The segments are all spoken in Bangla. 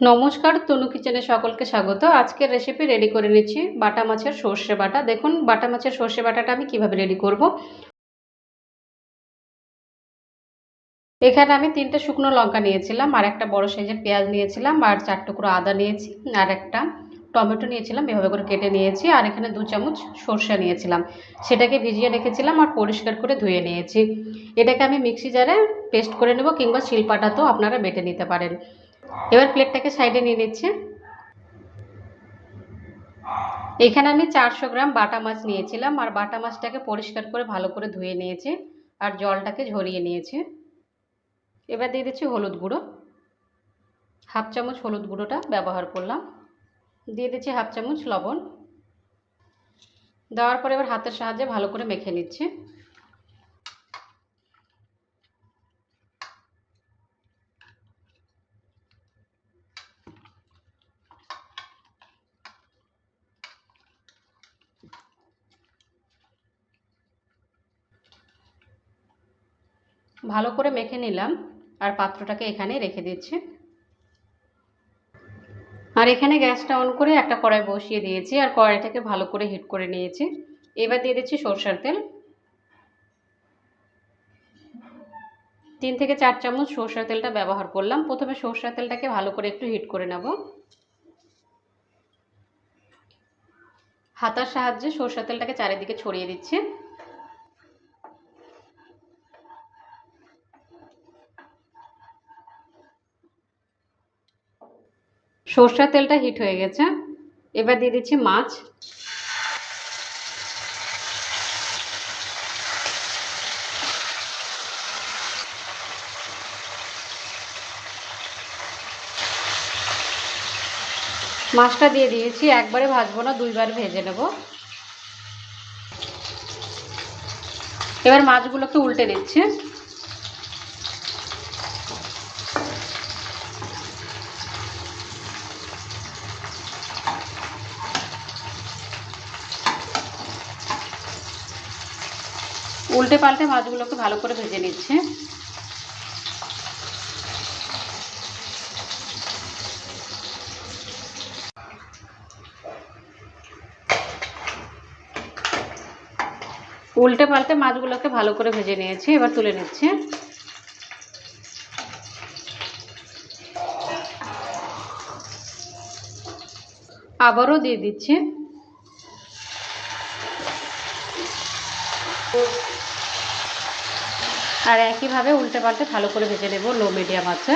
নমস্কার, তনু কিচেনে সকলকে স্বাগত। আজকের রেসিপি রেডি করে নিচ্ছি বাটা মাছের সর্ষে বাটা। দেখুন, বাটা মাছের সর্ষে বাটাটা আমি কীভাবে রেডি করব। এখানে আমি তিনটে শুকনো লঙ্কা নিয়েছিলাম, আর একটা বড় সাইজের পেঁয়াজ নিয়েছিলাম, আর চার টুকরো আদা নিয়েছি, আর একটা টমেটো নিয়েছিলাম, এভাবে করে কেটে নিয়েছি, আর এখানে দু চামচ সর্ষে নিয়েছিলাম। সেটাকে ভিজিয়ে রেখেছিলাম আর পরিষ্কার করে ধুয়ে নিয়েছি। এটাকে আমি মিক্সি জারে পেস্ট করে নেব কিংবা শিলপাটাতেও আপনারা বেটে নিতে পারেন। এবার প্লেটটাকে সাইডে নিয়ে নিচ্ছি। এখানে আমি চারশো গ্রাম বাটা মাছ নিয়েছিলাম আর বাটা মাছটাকে পরিষ্কার করে ভালো করে ধুয়ে নিয়েছি আর জলটাকে ঝরিয়ে নিয়েছি। এবার দিয়ে দিচ্ছি হলুদ গুঁড়ো। হাফ চামচ হলুদ গুঁড়োটা ব্যবহার করলাম। দিয়ে দিচ্ছি হাফ চামচ লবণ। দেওয়ার পরে এবার হাতের সাহায্যে ভালো করে মেখে নিচ্ছি। ভালো করে মেখে নিলাম আর পাত্রটাকে এখানে রেখে দিচ্ছি। আর এখানে গ্যাসটা অন করে একটা কড়াই বসিয়ে দিয়েছি আর কড়াইটাকে ভালো করে হিট করে নিয়েছি। এবার দিয়ে দিচ্ছি সরষের তেল। তিন থেকে চার চামচ সরষের তেলটা ব্যবহার করলাম। প্রথমে সরষের তেলটাকে ভালো করে একটু হিট করে নেব। হাতার সাহায্যে সরষের তেলটাকে চারিদিকে ছড়িয়ে দিচ্ছি। সর্ষের তেলটা হিট হয়ে গেছে। এবার দিয়ে দিচ্ছি মাছ। মাছটা দিয়ে দিয়েছি, একবারে ভাজবো না, দুইবার ভেজে নেব। এবার মাছগুলোকে উল্টে দিচ্ছি উল্টে পাল্টে মাছগুলোকে ভালো করে ভেজে নিচ্ছে। উল্টে পাল্টে মাছগুলোকে ভালো করে ভেজে নিয়েছি, এবার তুলে নিচ্ছে। আবারও দিয়ে দিচ্ছে। আর একইভাবে উল্টে পাল্টে ভালো করে ভেজে নেব। লো মিডিয়াম আছে।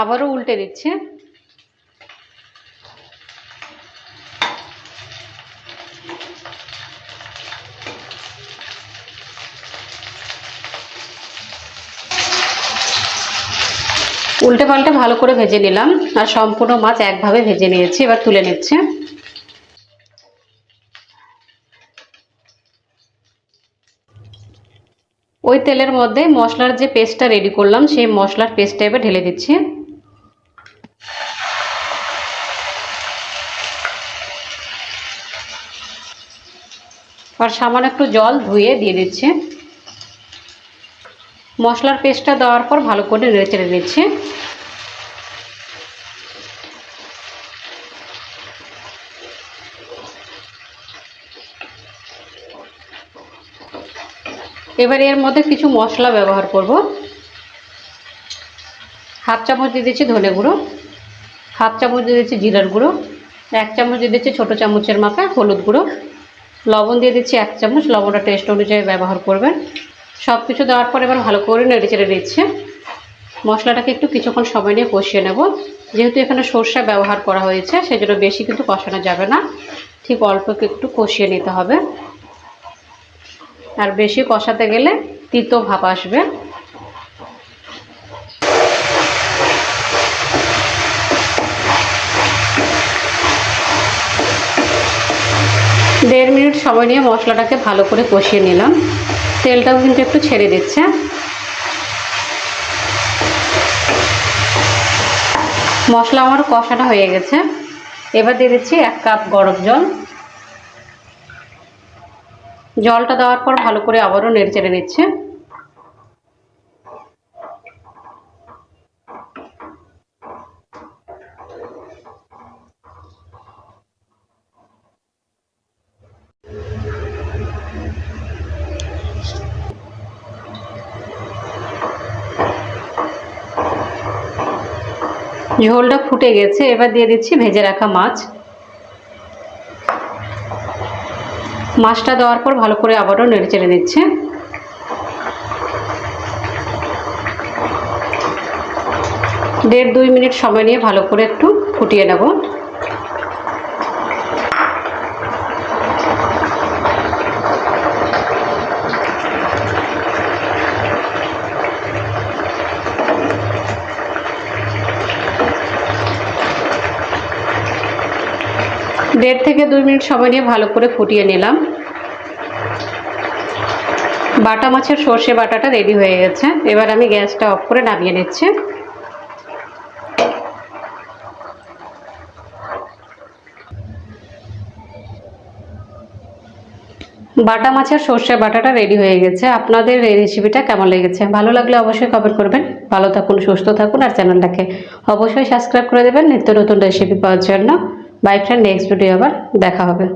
আবারও উল্টে দিচ্ছে। উল্টে পাল্টে ভালো করে ভেজে নিলাম। আর সম্পূর্ণ মাছ একভাবে ভেজে নিয়েছি। এবার তুলে নিচ্ছে। ওই তেলের মধ্যে মশলার যে পেস্টটা রেডি করলাম, সেই মশলার পেস্টটা এবার ঢেলে দিচ্ছি। আর সামান্য একটু জল ধুয়ে দিয়ে দিচ্ছি। মশলার পেস্টটা দেওয়ার পর ভালো করে নেড়ে চেড়ে নিচ্ছি। এবার এর মধ্যে কিছু মশলা ব্যবহার করব। হাফ চামচ দিয়ে দিচ্ছি ধনে গুঁড়ো, হাফ চামচ দিয়ে দিচ্ছি জিরার গুঁড়ো, এক চামচ দিয়ে দিচ্ছি ছোটো চামচের মাপে হলুদ গুঁড়ো, লবণ দিয়ে দিচ্ছি এক চামচ, লবণটা টেস্ট অনুযায়ী ব্যবহার করবেন। সব কিছু দেওয়ার পর এবার ভালো করে নেড়ে চেড়ে দিচ্ছে মশলাটাকে একটু কিছুক্ষণ সময় নিয়ে কষিয়ে নেব। যেহেতু এখানে সর্ষে ব্যবহার করা হয়েছে, সেজন্য বেশি কিন্তু কষানো যাবে না। ঠিক অল্প একটু কষিয়ে নিতে হবে। আর বেশি কষাতে গেলে তিতো ভাব আসবে। দেড় মিনিট সময় নিয়ে মশলাটাকে ভালো করে কষিয়ে নিলাম। তেলটাও কিন্তু একটু ছেড়ে দিচ্ছে। মশলা আমার কষাটা হয়ে গেছে। এবার দিয়ে দিচ্ছি এক কাপ গরম জল। জলটা দেওয়ার পর ভালো করে আবারও নেড়ে চেড়ে নিচ্ছে। ঝোলটা ফুটে গেছে, এবার দিয়ে দিচ্ছি ভেজে রাখা মাছ। মাছটা দেওয়ার পর ভালো করে আবারও নেড়ে চেড়ে নিচ্ছে। দেড় দুই মিনিট সময় নিয়ে ভালো করে একটু ফুটিয়ে নেব। দেড় থেকে দুই মিনিট সময় নিয়ে ভালো করে ফুটিয়ে নিলাম। বাটা মাছের সর্ষে বাটাটা রেডি হয়ে গেছে। এবার আমি গ্যাসটা অফ করে নামিয়ে নিচ্ছি। বাটা মাছের সর্ষে বাটাটা রেডি হয়ে গেছে। আপনাদের এই রেসিপিটা কেমন লেগেছে? ভালো লাগলে অবশ্যই কমেন্ট করবেন। ভালো থাকুন, সুস্থ থাকুন, আর চ্যানেলটাকে অবশ্যই সাবস্ক্রাইব করে দেবেন। নিত্য নতুন রেসিপি পাওয়ার জন্য। বাই ফ্রেন্ড নেক্সট ভিডিও আবার দেখা হবে।